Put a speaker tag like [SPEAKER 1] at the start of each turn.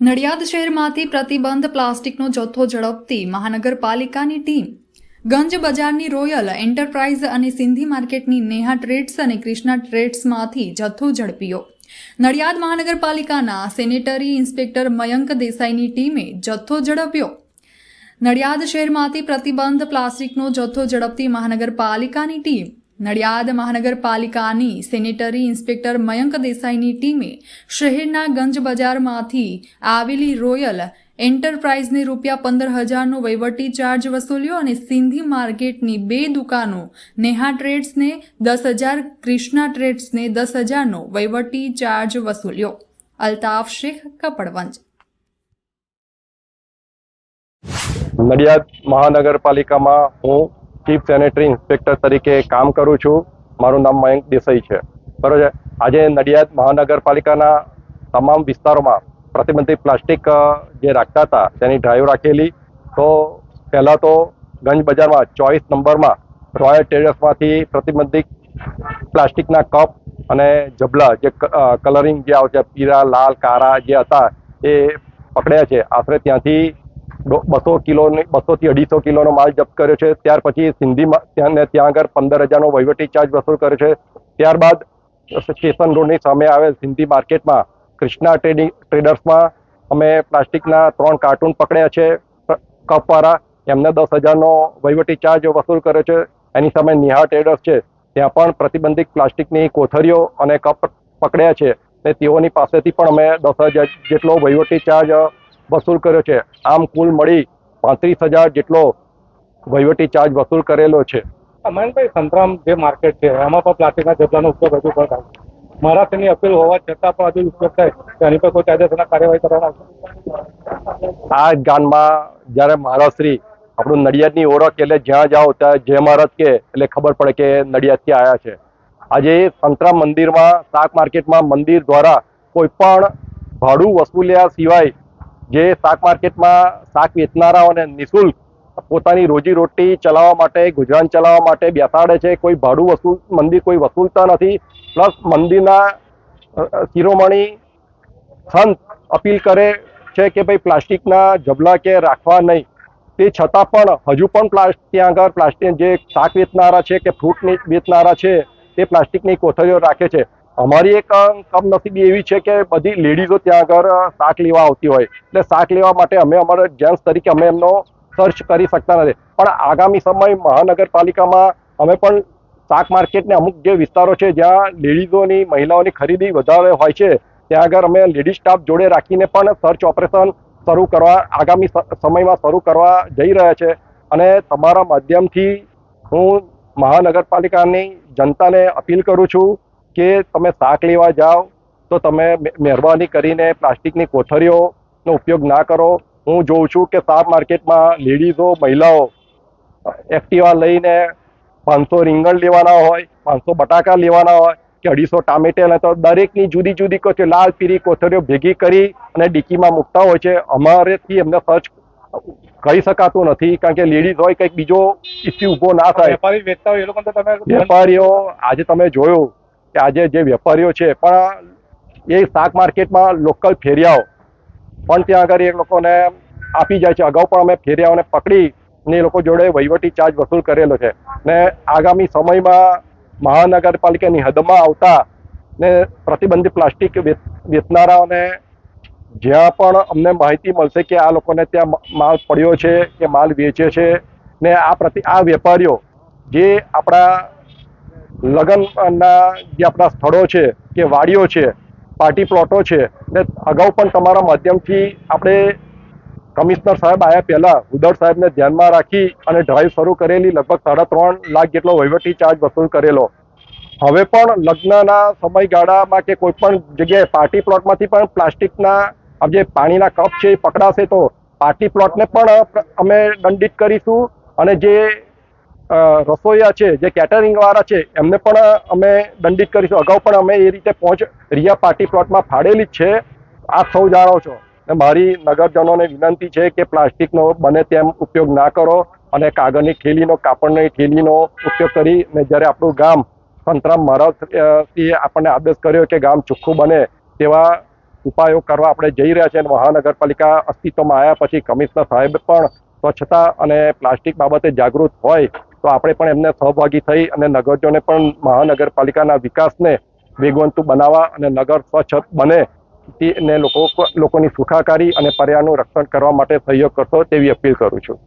[SPEAKER 1] નડિયાદ શહેરમાંથી પ્રતિબંધ પ્લાસ્ટિકનો જથ્થો ઝડપતી મહાનગરપાલિકાની ટીમ. ગંજ બજારની રોયલ એન્ટરપ્રાઇઝ અને સિંધી માર્કેટની નેહા ટ્રેડ્સ અને ક્રિષ્ના ટ્રેડ્સમાંથી જથ્થો ઝડપ્યો. નડિયાદ મહાનગરપાલિકાના સેનેટરી ઇન્સ્પેક્ટર મયંક દેસાઈની ટીમે જથ્થો ઝડપ્યો. નડિયાદ શહેરમાંથી પ્રતિબંધ પ્લાસ્ટિકનો જથ્થો ઝડપતી મહાનગરપાલિકાની ટીમ નડિયાદ મહાનગરપાલિકાની સેનેટરી ઇન્સ્પેક્ટર મયંક દેસાઈની ટીમે શહેરના ગંજ બજારમાંથી આવેલી રોયલ એન્ટરપ્રાઇઝને રૂપિયા પંદર હજારનો વહીવટી ચાર્જ વસૂલ્યો અને સિંધી માર્કેટની બે દુકાનો નેહા ટ્રેડ્સને દસ હજાર, ક્રિષ્ના ટ્રેડ્સને દસ હજારનો વહીવટી ચાર્જ વસૂલ્યો. અલ્તાફ શેખ, કપડવંજ.
[SPEAKER 2] નડિયાદ મહાનગરપાલિકામાં હું ચીફ સેનેટરી ઇન્સ્પેક્ટર તરીકે કામ કરું છું. મારું નામ મયંક દેસાઈ છે. બરોબર આજે નડિયાદ મહાનગરપાલિકાના તમામ વિસ્તારોમાં પ્રતિબંધિત પ્લાસ્ટિક જે રાખતા હતા, તેની ડ્રાઈવ રાખેલી. તો પહેલાં તો ગંજ બજારમાં ચોવીસ નંબરમાં રોયલ ટ્રેડર્સમાંથી પ્રતિબંધિત પ્લાસ્ટિકના કપ અને જબલા જે કલરિંગ જે આવશે પીરા લાલ, કાળા જે હતા, એ પકડ્યા છે. આશરે ત્યાંથી બસો કિલોની બસોથી અઢીસો કિલોનો માલ જપ્ત કર્યો છે. ત્યાર પછી સિંધીમાં ત્યાં ત્યાં આગળ પંદર હજારનો વહીવટી ચાર્જ વસૂલ કર્યો છે. ત્યારબાદ સ્ટેશન રોડની સામે આવેલ સિંધી માર્કેટમાં કૃષ્ણા ટ્રેડિંગ ટ્રેડર્સમાં અમે પ્લાસ્ટિકના ત્રણ કાર્ટૂન પકડ્યા છે. કપવાળા એમને દસ હજારનો વહીવટી ચાર્જ વસૂલ કર્યો છે. એની સામે નિહાર ટ્રેડર્સ છે. ત્યાં પણ પ્રતિબંધિત પ્લાસ્ટિકની કોથળીઓ અને કપ પકડ્યા છે. ને તેઓની પાસેથી પણ અમે દસ હજાર જેટલો વહીવટી ચાર્જ વસૂલ કર્યો છે. આમ કુલ મળી પાંત્રીસ હજાર જેટલો વહીવટી ચાર્જ વસૂલ કરેલો છે.
[SPEAKER 3] અમનભાઈ સંતરામ જે માર્કેટ છે એમાં પણ પ્લાસ્ટિકના જબલાનો ઉપયોગ હજુ પણ થાય મહારાષ્ટ્રની અપીલ હોવા છતાં પણ હજુ ઉપયોગ થાય તેની પર કોઈ કાયદેસરના કાર્યવાહી કરવામાં આવશે
[SPEAKER 2] આ ગામમાં જ્યારે મહારાષ્ટ્રી આપણું નડિયાદની ઓળખ એટલે જ્યાં જાઓ ત્યાં જય મહારાજ કે એટલે ખબર પડે કે નડિયાદથી આવ્યા છે. આજે સંતરામ મંદિરમાં શાક માર્કેટમાં મંદિર દ્વારા કોઈ પણ ભાડું વસૂલ્યા સિવાય જે શાક માર્કેટમાં શાક વેચનારાઓને નિઃશુલ્ક પોતાની રોજીરોટી ચલાવવા માટે, ગુજરાન ચલાવવા માટે બેસાડે છે. કોઈ ભાડું વસૂલ મંદિર કોઈ વસૂલતા નથી. પ્લસ મંદિરના શિરોમણી સંત અપીલ કરે છે કે ભાઈ પ્લાસ્ટિકના જબલા કે રાખવા નહીં. તે છતાં પણ હજુ પણ પ્લાસ્ટ, ત્યાં આગળ પ્લાસ્ટિક જે શાક વેચનારા છે કે ફ્રૂટ વેચનારા છે, તે પ્લાસ્ટિકની કોથળીઓ રાખે છે. અમારી એક કમનસીબી એવી છે કે બધી લેડીઝો ત્યાં આગળ શાક લેવા આવતી હોય. એટલે શાક લેવા માટે અમે અમારા જેન્ટ્સ તરીકે અમે એમનો સર્ચ કરી શકતા નથી. પણ આગામી સમય મહાનગરપાલિકામાં અમે પણ શાક માર્કેટને અમુક જે વિસ્તારો છે જ્યાં લેડીઝોની, મહિલાઓની ખરીદી વધારે હોય છે, ત્યાં આગળ અમે લેડીઝ સ્ટાફ જોડે રાખીને પણ સર્ચ ઓપરેશન શરૂ કરવા, આગામી સમયમાં શરૂ કરવા જઈ રહ્યા છે. અને તમારા માધ્યમથી હું મહાનગરપાલિકાની જનતાને અપીલ કરું છું કે તમે શાક લેવા જાઓ તો તમે મહેરબાની કરીને પ્લાસ્ટિકની કોથળીઓનો ઉપયોગ ના કરો. હું જોઉં છું કે શાક માર્કેટમાં લેડીઝો મહિલાઓ એક્ટિવા લઈને પાંચસો રીંગણ લેવાના હોય પાંચસો બટાકા લેવાના હોય કે અઢીસો ટામેટા તો દરેકની જુદી જુદી કોથળીઓ લાલ પીળી કોથળીઓ ભેગી કરી અને ડીકીમાં મૂકતા હોય છે. અમારેથી એમને સર્ચ કરી શકાતું નથી કારણ કે લેડીઝ હોય કંઈક બીજો ઇસ્યુ ઊભો ના થાય.
[SPEAKER 3] વેપારી વેચતા હોય એ લોકો તમે
[SPEAKER 2] વેપારીઓ આજે તમે જોયું કે આજે જે વેપારીઓ છે, પણ એ શાક માર્કેટમાં લોકલ ફેરિયાઓ, પણ ત્યાં આગળ એ લોકોને આપી જાય છે. અગાઉ પણ અમે ફેરિયાઓને પકડી ને એ લોકો જોડે વહીવટી ચાર્જ વસૂલ કરેલો છે. ને આગામી સમયમાં મહાનગરપાલિકાની હદમાં આવતા ને પ્રતિબંધિત પ્લાસ્ટિક વેચ- વેચનારાઓને જ્યાં પણ અમને માહિતી મળશે કે આ લોકોને ત્યાં માલ પડ્યો છે કે માલ વેચે છે, ને આ પ્રતિ, આ વેપારીઓ જે આપણા લગ્નના જે આપણા સ્થળો છે, કે વાડીઓ છે પાર્ટી પ્લોટો છે, ને અગાઉ પણ તમારા માધ્યમથી આપણે કમિશનર સાહેબ આવ્યા પહેલા ઉદર સાહેબને ધ્યાનમાં રાખી અને ડ્રાઈવ શરૂ કરેલી લગભગ સાડા ત્રણ લાખ જેટલો વહીવટી ચાર્જ વસૂલ કરેલો. હવે પણ લગ્નના સમયગાળામાં કે કોઈ પણ જગ્યાએ પાર્ટી પ્લોટમાંથી પણ પ્લાસ્ટિકના, આ જે પાણીના કપ છે એ પકડાશે તો પાર્ટી પ્લોટને પણ અમે દંડિત કરીશું અને જે રસોઈયા છે, જે કેટરિંગ વાળા છે, એમને પણ અમે દંડિત કરીશું. અગાઉ પણ અમે એ રીતે પહોંચ રિયા પાર્ટી પ્લોટમાં ફાડેલી જ છે. આપ સૌ જાણો છો. ને મારી નગરજનોને વિનંતી છે કે પ્લાસ્ટિકનો બને તેમ ઉપયોગ ના કરો અને કાગળની થેલીનો, કાપડની થેલીનો ઉપયોગ કરી ને જ્યારે આપણું ગામ સંતરામ મહારાજ એ આપણને આદેશ કર્યો કે ગામ ચોખ્ખું બને તેવા ઉપાયો કરવા આપણે જઈ રહ્યા છે અને મહાનગરપાલિકા અસ્તિત્વમાં આવ્યા પછી કમિશનર સાહેબ પણ સ્વચ્છતા અને પ્લાસ્ટિક બાબતે જાગૃત હોય તો આપણે પણ એમને સહભાગી થઈ અને નગરજોને પણ મહાનગરપાલિકાના વિકાસને વેગવંતુ બનાવવા અને નગર સ્વચ્છ બને લોકો લોકોની સુખાકારી અને પર્યાવરણનું રક્ષણ કરવા માટે સહયોગ કરશો તેવી અપીલ કરું છું.